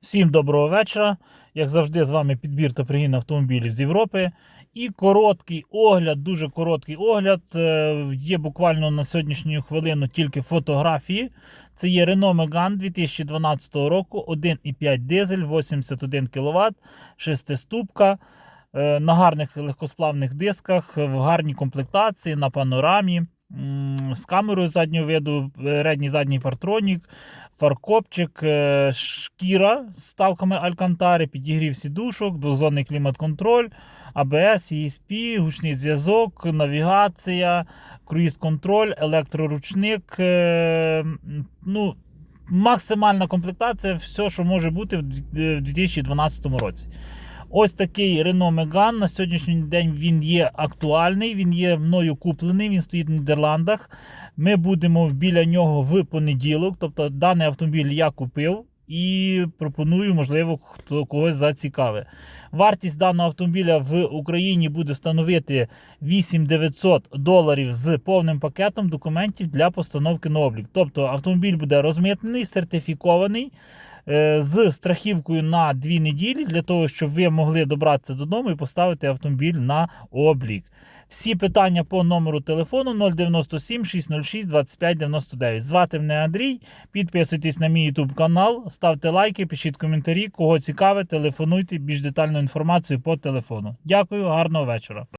Всім доброго вечора. Як завжди, з вами підбір та пригін автомобілів з Європи. І короткий огляд, дуже короткий огляд. Е, Є буквально на сьогоднішню хвилину тільки фотографії. Це є Renault Megane 2012 року, 1,5 дизель, 81 кВт, шестиступка. е, На гарних легкосплавних дисках, в гарній комплектації, на панорамі. З камерою заднього виду, передній задній партронік, фаркопчик, е, шкіра з ставками Алькантари, підігрів сідушок, двохзонний клімат-контроль, АБС, ESP, гучний зв'язок, навігація, круїз-контроль, електроручник. е, Ну, максимальна комплектація, все, що може бути в 2012 році. Ось такий Renault Megane. На сьогоднішній день він є актуальний, він є мною куплений, він стоїть в Нідерландах. Ми будемо біля нього в понеділок. Тобто даний автомобіль я купив і пропоную, можливо, хто когось зацікавить. Вартість даного автомобіля в Україні буде становити 8900 доларів з повним пакетом документів для постановки на облік. Тобто автомобіль буде розмитнений, сертифікований. Е, З страхівкою на 2 неділі для того, щоб ви могли добратися додому і поставити автомобіль на облік. Всі питання по номеру телефону 097 606 25 99. Звати мене Андрій. Підписуйтесь на мій YouTube канал, ставте лайки, пишіть коментарі. Кого цікавить, телефонуйте більш детальну інформацію по телефону. Дякую, гарного вечора.